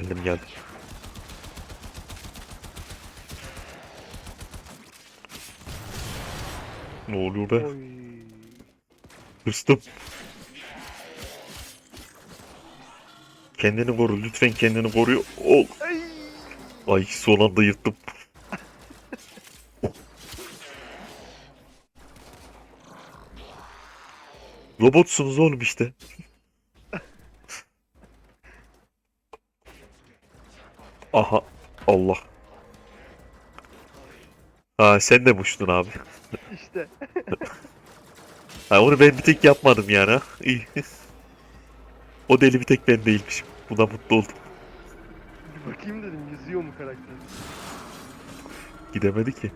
Geldim geldim. Ne oluyor be? Oy. Hırstım. Kendini koru lütfen kendini koru. Ol. Ay. Ay son anda yırttım. Robotsunuz oğlum işte. Aha Allah. Ha sen de uçtun abi. İşte. Ha onu ben bir tek yapmadım yani. ha. İyi. O deli bir tek ben değilmişim. Buna mutlu oldum. Bir bakayım dedim yüzüyor mu karakter? Gidemedi ki.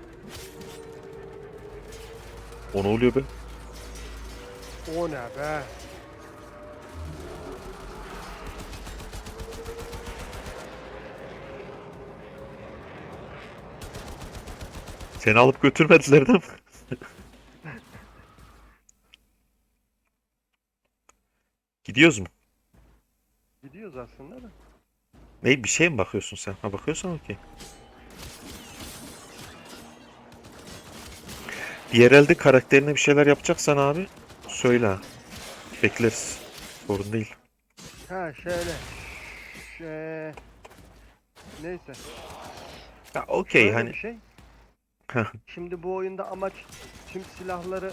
O ne oluyor be? O ne be? Seni alıp götürmediler değil mi? Gidiyoruz mu? Gidiyoruz aslında da. Ne bir şey mi bakıyorsun sen? Ha bakıyorsan okey. Diğer elde karakterine bir şeyler yapacaksan abi söyle. ha. Bekleriz. Sorun değil. Ha şöyle. Şey... Neyse. Ya okey Şöyle hani bir şey. Şimdi bu oyunda amaç tüm silahları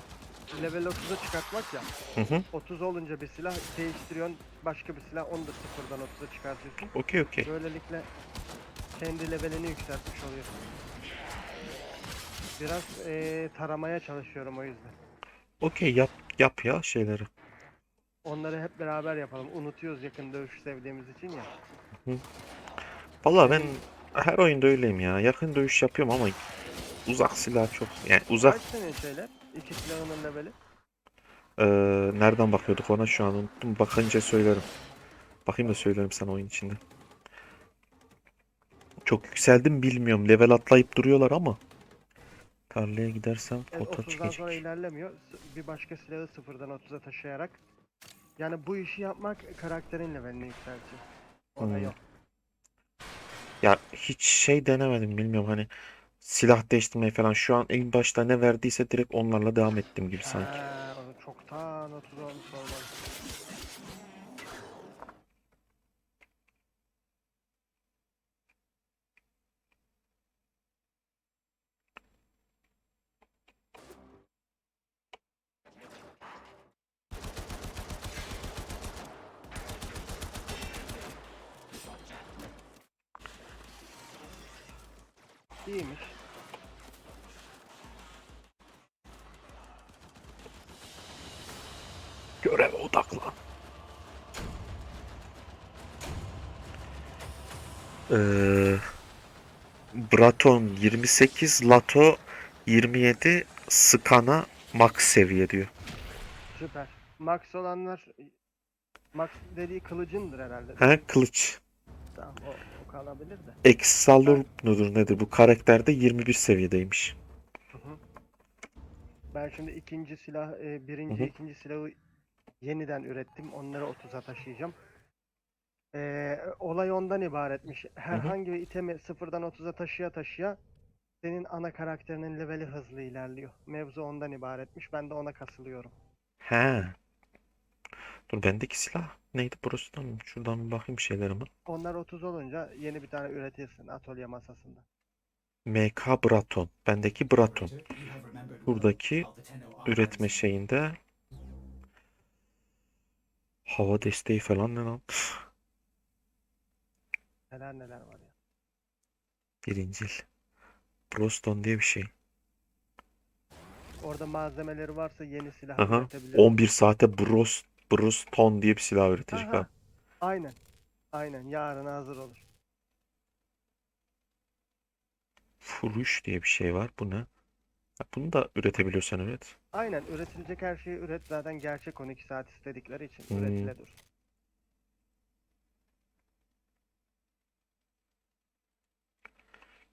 level 30'a çıkartmak ya. Hı hı. 30 olunca bir silah değiştiriyorsun. Başka bir silah onu da sıfırdan 30'a çıkartıyorsun. okey okey. Böylelikle kendi levelini yükseltmiş oluyorsun. Biraz eee, taramaya çalışıyorum o yüzden. Okey yap yap ya şeyleri. Onları hep beraber yapalım. Unutuyoruz yakın dövüş sevdiğimiz için ya. Vallahi ben her oyunda öyleyim ya. Yakın dövüş yapıyorum ama uzak silah çok. Yani uzak Kaç senin şeyler? İki silahının leveli. Ee, nereden bakıyorduk ona şu an unuttum. Bakınca söylerim. Bakayım da söylerim sana oyun içinde. Çok yükseldim bilmiyorum. Level atlayıp duruyorlar ama. Tarlaya gidersem Evet, pota 30'dan sonra çıkacak. ilerlemiyor. S- Bir başka silahı sıfırdan 30'a taşıyarak. Yani bu işi yapmak karakterin levelini yükseltiyor. O da Hmm. yok. Ya hiç şey denemedim bilmiyorum hani silah değiştirmeyi falan. Şu an en başta ne verdiyse direkt onlarla devam ettim gibi sanki. Onu çoktan 30 olmuş olmalı. İyiymiş. Göreve odaklan. Ee, Braton 28, Lato 27, Skana max seviye diyor. Süper. Max olanlar Max dediği kılıcındır herhalde. He kılıç. Tamam o, o kalabilir de. Excalibur mudur nedir bu karakterde 21 seviyedeymiş. Hı hı. Ben şimdi ikinci silah, e, birinci, Hı hı. ikinci silahı yeniden ürettim. Onları 30'a taşıyacağım. E, olay ondan ibaretmiş. Herhangi bir itemi sıfırdan 30'a taşıya taşıya senin ana karakterinin leveli hızlı ilerliyor. Mevzu ondan ibaretmiş. Ben de ona kasılıyorum. He. Dur bendeki silah neydi burası mı? Şuradan bir bakayım şeylerime. Onlar 30 olunca yeni bir tane üretirsin atölye masasında. MK Braton. Bendeki Braton. Buradaki üretme şeyinde hava desteği falan ne lan? Neler neler var ya. Birincil. Broston diye bir şey. Orada malzemeleri varsa yeni silah Aha. üretebilirsin. 11 saate Bros Broston diye bir silah üretecek Aha. abi. Aynen. Aynen. Yarına hazır olur. Furuş diye bir şey var. Bu ne? Ha, Bunu da üretebiliyorsan üret. Aynen üretilecek her şeyi üret zaten gerçek 12 saat istedikleri için Hmm. üretile dur.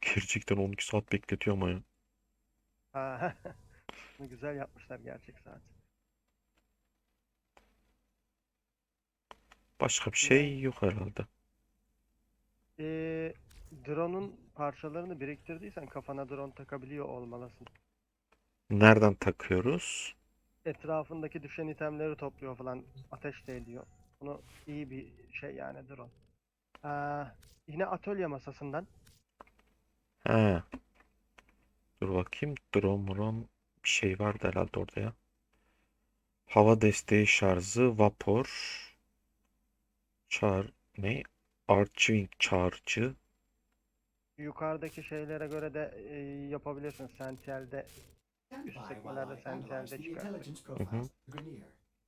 Gerçekten 12 saat bekletiyor ama ya. Ha. Bunu güzel yapmışlar gerçek saat. Başka bir şey yok herhalde. Ee, drone'un parçalarını biriktirdiysen kafana drone takabiliyor olmalısın. Nereden takıyoruz? Etrafındaki düşen itemleri topluyor falan. Ateş de ediyor. Bunu iyi bir şey yani drone. Ee, yine atölye masasından. He. Dur bakayım. Drone drone bir şey vardı herhalde orada ya. Hava desteği şarjı, vapor, çağır, ne? Archiving çağrıcı. Yukarıdaki şeylere göre de e, yapabilirsin. Sentinel'de Üst sekmelerde Sentinel'de çıkar.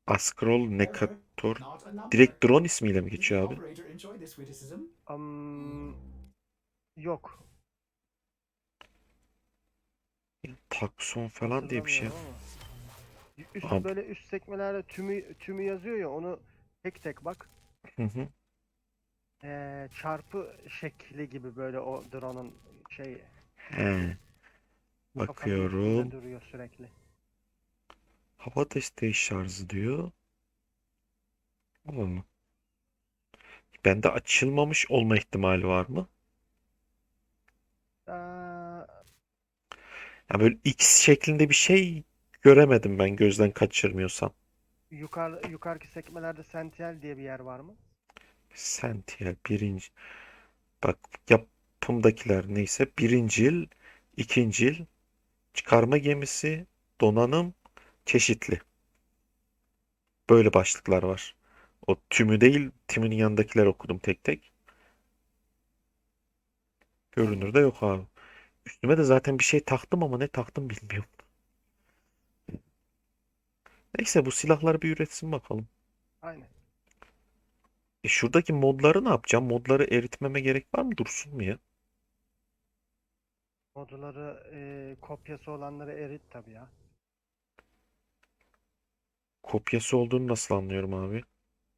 Askrol Nekator. Direkt drone ismiyle mi geçiyor abi? am, yok. Takson falan diye bir şey. Hatırlamıyorum ama. Üst, Abi- böyle üst sekmelerde tümü tümü yazıyor ya onu tek tek bak. Hı hı. Ee, çarpı şekli gibi böyle o drone'un şeyi. He. kafanın üstünde Bakıyorum. duruyor sürekli. Hava desteği şarjı diyor. Allah mı? Bende açılmamış olma ihtimali var mı? Aa, Ya böyle X şeklinde bir şey göremedim ben gözden kaçırmıyorsam. Yukarı yukarıki sekmelerde Sentinel diye bir yer var mı? Sentiel birinci. Bak yapımdakiler neyse birincil, ikincil, çıkarma gemisi, donanım, çeşitli. Böyle başlıklar var. O tümü değil, tümünün yanındakiler okudum tek tek. Görünürde yok abi. Üstüme de zaten bir şey taktım ama ne taktım bilmiyorum. Neyse bu silahları bir üretsin bakalım. Aynen. E şuradaki modları ne yapacağım? Modları eritmeme gerek var mı? Dursun mu ya? Modları e, kopyası olanları erit tabii ya. Kopyası olduğunu nasıl anlıyorum abi?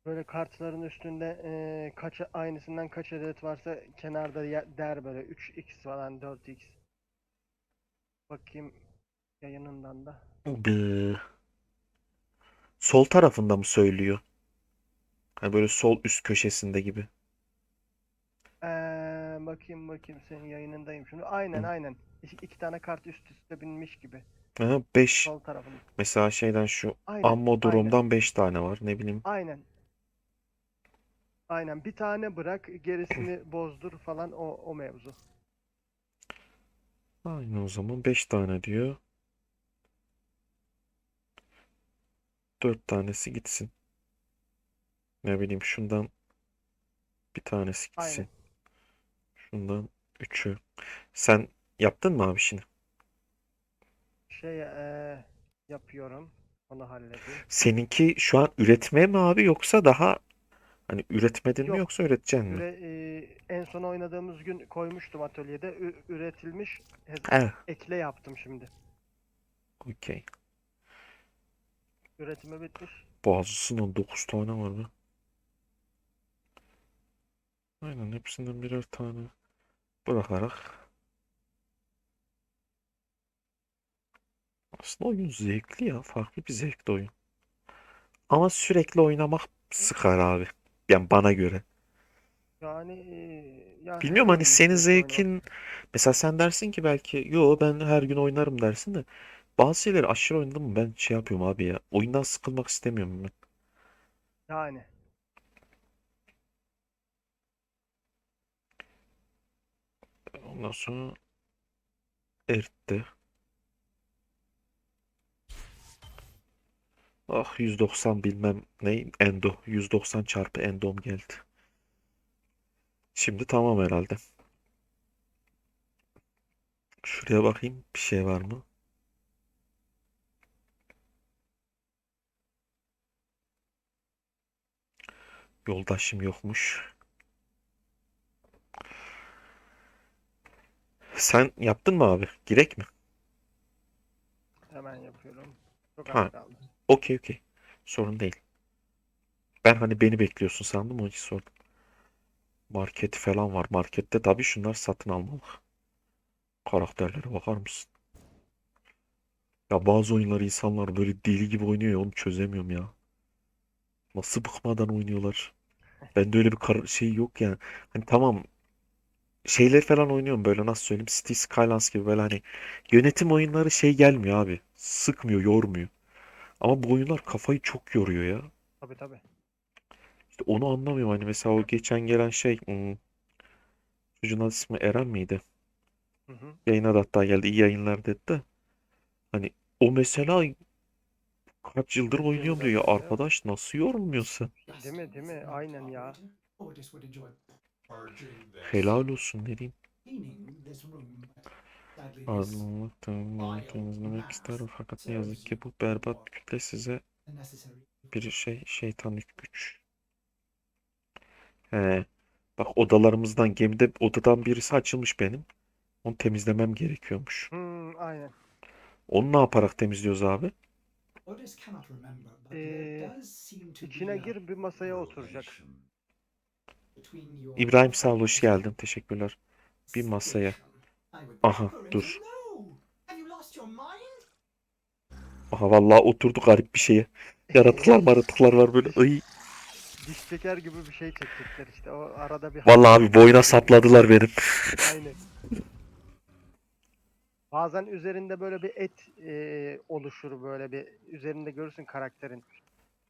Böyle kartların üstünde e, kaç aynısından kaç adet varsa kenarda der böyle 3x falan 4x. Bakayım yayınından da. Bı. Sol tarafında mı söylüyor? Hani böyle sol üst köşesinde gibi. Ee, bakayım bakayım senin yayınındayım şimdi. Aynen Hı. aynen. İki, iki tane kart üst üste binmiş gibi. Aha, 5. Sol tarafında. Mesela şeyden şu Aynen. ammo aynen. durumdan 5 tane var. Ne bileyim. Aynen. Aynen. Bir tane bırak, gerisini bozdur falan o o mevzu. Aynı o zaman 5 tane diyor. 4 tanesi gitsin. Ne bileyim şundan bir tanesi Aynen. gitsin. Şundan 3'ü. Sen yaptın mı abi şimdi? Şey eee, yapıyorum. Onu halledeyim. Seninki şu an üretme mi abi yoksa daha hani üretmedin mi Yok. yoksa üreteceksin mi? Üre, eee, en son oynadığımız gün koymuştum atölyede. Ü- üretilmiş. Ha, Ekle yaptım şimdi. okey. Üretimi bitmiş. Bazısından 9 tane var mı? Aynen hepsinden birer tane bırakarak. Aslında oyun zevkli ya. Farklı bir zevkli oyun. Ama sürekli oynamak sıkar abi. Yani bana göre. Yani eee, ya Bilmiyorum hani senin sürekli oynamak- zevkin mesela sen dersin ki belki yo ben her gün oynarım dersin de bazı şeyleri aşırı oynadım ben şey yapıyorum abi ya. Oyundan sıkılmak istemiyorum ben. Yani. Ondan sonra eritti. Ah 190 bilmem ne endo 190 çarpı endom geldi. Şimdi tamam herhalde. Şuraya bakayım bir şey var mı? Yoldaşım yokmuş. Sen yaptın mı abi? Girek mi? Hemen yapıyorum. Çok Ha. az kaldı. Okey okey. Sorun değil. Ben hani beni bekliyorsun sandım o için sordum. Market falan var. Markette tabii şunlar satın almalı. Karakterlere bakar mısın? Ya bazı oyunları insanlar böyle deli gibi oynuyor ya onu çözemiyorum ya. Nasıl bıkmadan oynuyorlar? Bende öyle bir kar- şey yok yani. Hani tamam şeyleri falan oynuyorum böyle nasıl söyleyeyim City Skylines gibi böyle hani yönetim oyunları şey gelmiyor abi. Sıkmıyor, yormuyor. Ama bu oyunlar kafayı çok yoruyor ya. Tabii tabii. İşte onu anlamıyorum hani mesela o geçen gelen şey hmm, çocuğun adı ismi Eren miydi? Hı hı. Yayına da hatta geldi iyi yayınlar dedi de. Hani o mesela kaç yıldır oynuyorum diyor ya arkadaş nasıl yorulmuyorsun? Değil mi, değil mi? Aynen ya. Helal olsun ne diyeyim. Tamamen temizlemek isterim fakat ne yazık ki bu berbat kütle size bir şey şeytan güç. He. Bak odalarımızdan gemide odadan birisi açılmış benim. Onu temizlemem gerekiyormuş. Hmm, aynen. Onu ne yaparak temizliyoruz abi? Ee, there does seem to İçine be a gir bir masaya oturacak. between your İbrahim sağ ol hoş geldin. Teşekkürler. Bir masaya. station. I would Aha, dur. No! Have you lost your mind? Aha vallahi oturdu garip bir şeye. Yaratıklar maratıklar var böyle. Ay. Diş çeker gibi bir şey çekecekler işte. O arada bir Vallahi abi boyuna sapladılar benim. Aynen. Bazen üzerinde böyle bir et e, oluşur böyle bir üzerinde görürsün karakterin.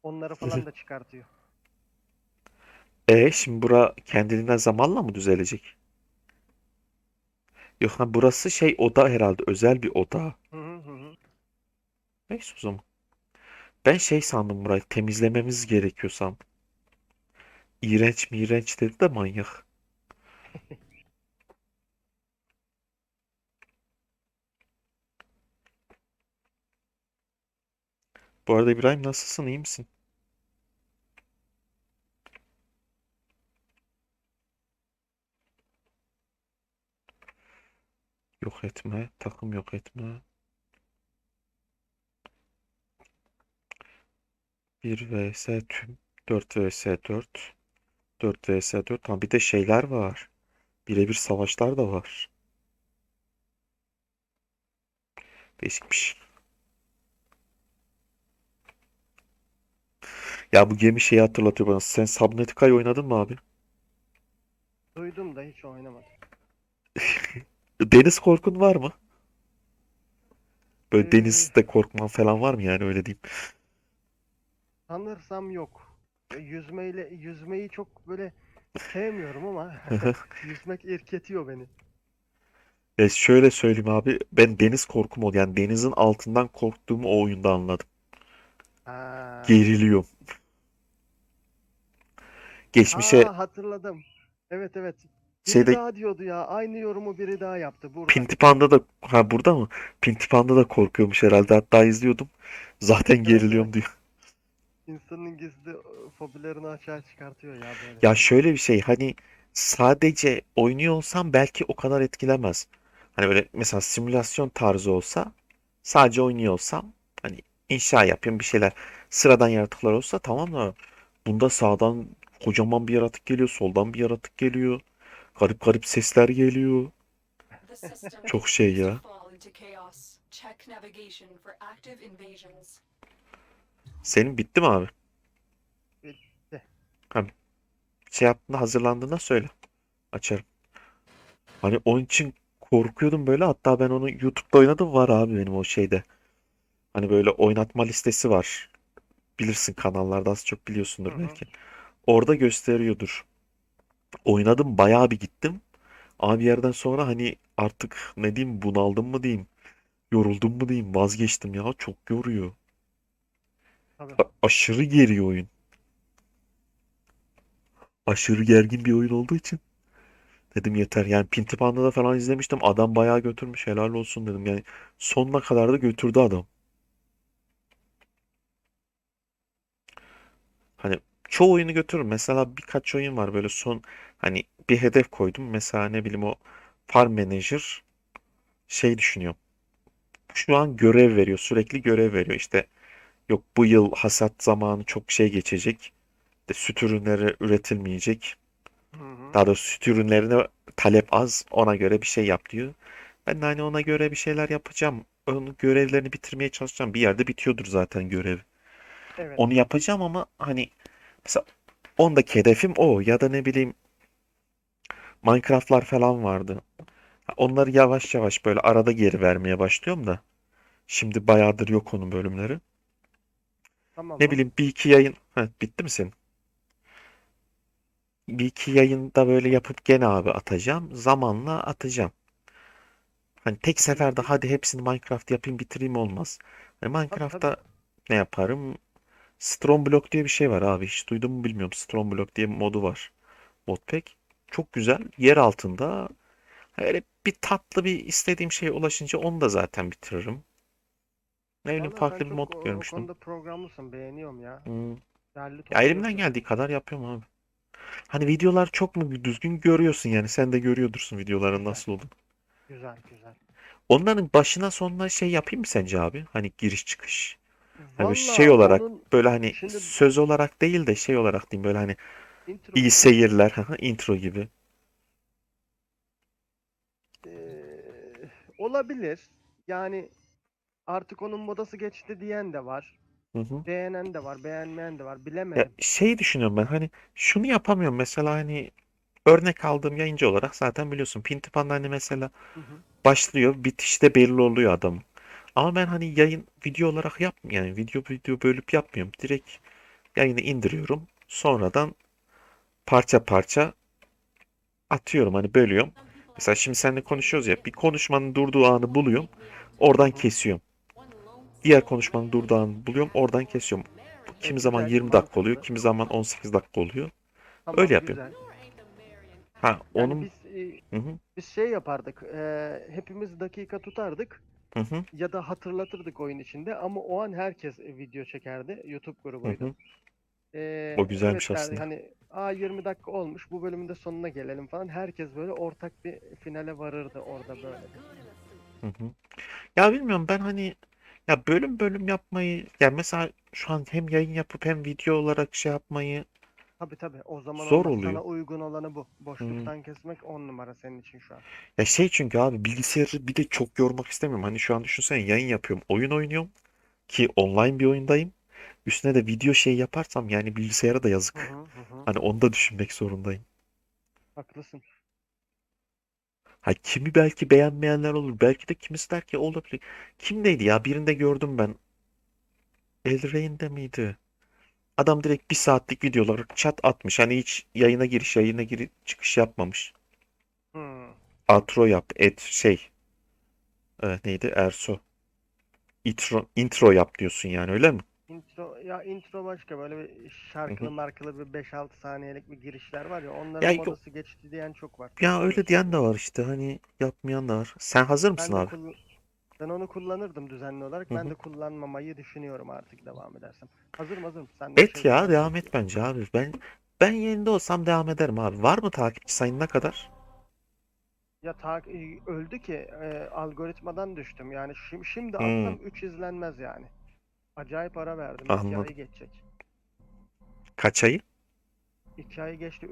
Onları falan da çıkartıyor. E şimdi bura kendiliğinden zamanla mı düzelecek? Yok ha burası şey oda herhalde özel bir oda. Hı hı hı. Neyse o zaman. Ben şey sandım burayı temizlememiz gerekiyor sandım. İğrenç mi iğrenç dedi de manyak. Bu arada İbrahim nasılsın iyi misin? Yok etme. Takım yok etme. 1 vs tüm. 4 vs 4. 4 vs 4. Tamam bir de şeyler var. Birebir savaşlar da var. Değişikmiş. Ya bu gemi şeyi hatırlatıyor bana. Sen Subnautica'yı oynadın mı abi? Duydum da hiç oynamadım. Deniz korkun var mı? Böyle Ee, denizde korkman falan var mı yani öyle diyeyim. Sanırsam yok. E, Yüzmeyle yüzmeyi çok böyle sevmiyorum ama yüzmek irketiyor beni. Ya şöyle söyleyeyim abi. Ben deniz korkum oldu. Yani denizin altından korktuğumu o oyunda anladım. Ha. Geriliyorum. Geçmişe Aa, hatırladım. Evet evet. Biri şeyde daha diyordu ya. Aynı yorumu biri daha yaptı burada. Pinti Panda da ha burada mı? Pinti Panda da korkuyormuş herhalde. Hatta izliyordum. Zaten geriliyorum diyor. İnsanın gizli e, fobilerini açığa çıkartıyor ya böyle Ya şöyle bir şey hani sadece oynuyor olsam belki o kadar etkilemez. Hani böyle mesela simülasyon tarzı olsa sadece oynuyor olsam hani inşa yapayım bir şeyler sıradan yaratıklar olsa tamam da bunda sağdan kocaman bir yaratık geliyor soldan bir yaratık geliyor garip garip sesler geliyor çok şey ya. Senin bitti mi abi? Bitti. Ha, şey yaptığında hazırlandığında söyle açarım. Hani onun için korkuyordum böyle hatta ben onu YouTube'da oynadım var abi benim o şeyde. Hani böyle oynatma listesi var. Bilirsin kanallarda az çok biliyorsundur hı. belki. Orada gösteriyordur. Oynadım bayağı bir gittim. Abi bir yerden sonra hani artık ne diyeyim bunaldım mı diyeyim. Yoruldum mu diyeyim vazgeçtim ya çok yoruyor. Tabii. A- aşırı geriyor oyun. Aşırı gergin bir oyun olduğu için dedim yeter. Yani Pinti Panda'da falan izlemiştim. Adam bayağı götürmüş helal olsun dedim. Yani sonuna kadar da götürdü adam. Hani çoğu oyunu götürür. Mesela birkaç oyun var böyle son hani bir hedef koydum. Mesela ne bileyim o Farm Manager şey düşünüyorum. Şu an görev veriyor. Sürekli görev veriyor. İşte yok bu yıl hasat zamanı çok şey geçecek. İşte süt ürünleri üretilmeyecek. Hı hı. Daha doğrusu süt ürünlerine talep az. Ona göre bir şey yap diyor. Ben de hani ona göre bir şeyler yapacağım. Onun görevlerini bitirmeye çalışacağım. Bir yerde bitiyordur zaten görev. Evet. Onu yapacağım ama hani mesela ondaki hedefim o ya da ne bileyim Minecraft'lar falan vardı. Onları yavaş yavaş böyle arada geri vermeye başlıyorum da. Şimdi bayağıdır yok onun bölümleri. Tamam Ne bileyim bir iki yayın. Heh, bitti mi senin? Bir iki yayında böyle yapıp gene abi atacağım. Zamanla atacağım. Hani tek seferde hadi hepsini Minecraft yapayım bitireyim olmaz. Hani Minecraft'ta ne yaparım? Strong Block diye bir şey var abi. Hiç duydun mu bilmiyorum. Strong Block diye bir modu var. Modpack. Çok güzel. Yer altında. Öyle bir tatlı bir istediğim şeye ulaşınca onu da zaten bitiririm. Ne bileyim Vallahi farklı bir çok mod o- O görmüştüm. konuda programlısın. Beğeniyorum ya. Hmm. Derli Ya elimden yapıyorsun. geldiği kadar yapıyorum abi. Hani videolar çok mu düzgün görüyorsun yani. Sen de görüyordursun videoların Güzel. nasıl olduğunu. Güzel güzel. Onların başına sonuna şey yapayım mı sence abi? Hani giriş çıkış. Hani şey olarak onun böyle hani Şimdi- söz olarak değil de şey olarak diyeyim böyle hani intro iyi seyirler intro gibi. Eee, olabilir. Yani artık onun modası geçti diyen de var. Hı hı. Beğenen de var, beğenmeyen de var. Ya Bilemedim. şey düşünüyorum ben hani şunu yapamıyorum mesela hani örnek aldığım yayıncı olarak zaten biliyorsun Pintipan'da hani mesela Hı hı. başlıyor bitişte belli oluyor adam. Ama ben hani yayın video olarak yap yani video video bölüp yapmıyorum. Direkt yayını indiriyorum. Sonradan parça parça atıyorum hani bölüyorum. Mesela şimdi seninle konuşuyoruz ya bir konuşmanın durduğu anı buluyorum. Oradan kesiyorum. Diğer konuşmanın durduğu anı buluyorum. Oradan kesiyorum. Kimi zaman güzel, 20 dakika oluyor, kimi zaman 18 dakika oluyor. Tamam, Öyle yapıyorum. güzel. Ha Yani onun biz e, hı hı, biz şey yapardık. eee, hepimiz dakika tutardık hı hı, ya da hatırlatırdık oyun içinde ama o an herkes e, video çekerdi. YouTube grubuydu. hı. Eee, O güzelmiş evet aslında. Hani aa 20 dakika olmuş bu bölümün de sonuna gelelim falan. Herkes böyle ortak bir finale varırdı orada böyle. Hı hı. Ya bilmiyorum ben hani ya bölüm bölüm yapmayı yani mesela şu an hem yayın yapıp hem video olarak şey yapmayı Tabii tabii o zaman Zor olmaz. oluyor. Sana uygun olanı bu. Boşluktan kesmek 10 numara senin için şu an. ya şey çünkü abi bilgisayarı bir de çok yormak istemiyorum. Hani şu an düşünsene yayın yapıyorum, oyun oynuyorum ki online bir oyundayım. Üstüne de video şey yaparsam yani bilgisayara da Hı yazık. hı hı hı. Hani onu da düşünmek zorundayım. Haklısın. Ha kimi belki beğenmeyenler olur. Belki de kimisi der ki olabilir. Kimdeydi ya? Birinde gördüm ben. Elrey'inde miydi? Adam direkt bir saatlik videoları chat atmış. Hani hiç yayına giriş, yayına giriş çıkış yapmamış. Hı. Outro yap, et şey. e, neydi? Erso. Intro, intro yap diyorsun yani öyle mi? Intro ya intro başka böyle bir şarkılı markılı bir 5-6 saniyelik bir girişler var ya onların Ya yok. modası geçti diyen çok var. Ya öyle diyen de var işte. Hani yapmayan da var. Sen hazır Ben mısın de abi? Ben onu kullanırdım düzenli olarak. Ben de kullanmamayı düşünüyorum artık devam edersem. Hazırım hazırım. Sen de Et şey ya yap. devam et bence abi. Ben ben yerinde olsam devam ederim abi. Var mı takipçi sayın ne kadar? Ya ta e, öldü ki e, algoritmadan düştüm. Yani şimdi, şimdi Hmm. atsam 3 izlenmez yani. Acayip ara verdim. Anladım. 2 ayı geçecek. Kaç ayı? 2 ayı geçti.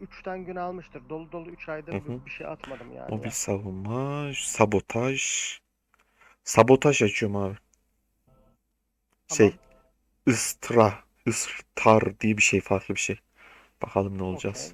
3'ten gün almıştır. Dolu dolu 3 aydır Hı bir- hı. bir şey atmadım yani. Mobil ya. savunma, sabotaj. Sabotaj açıyorum abi. Şey, Tamam. ıstra, ıstar diye bir şey, farklı bir şey. Bakalım ne olacağız.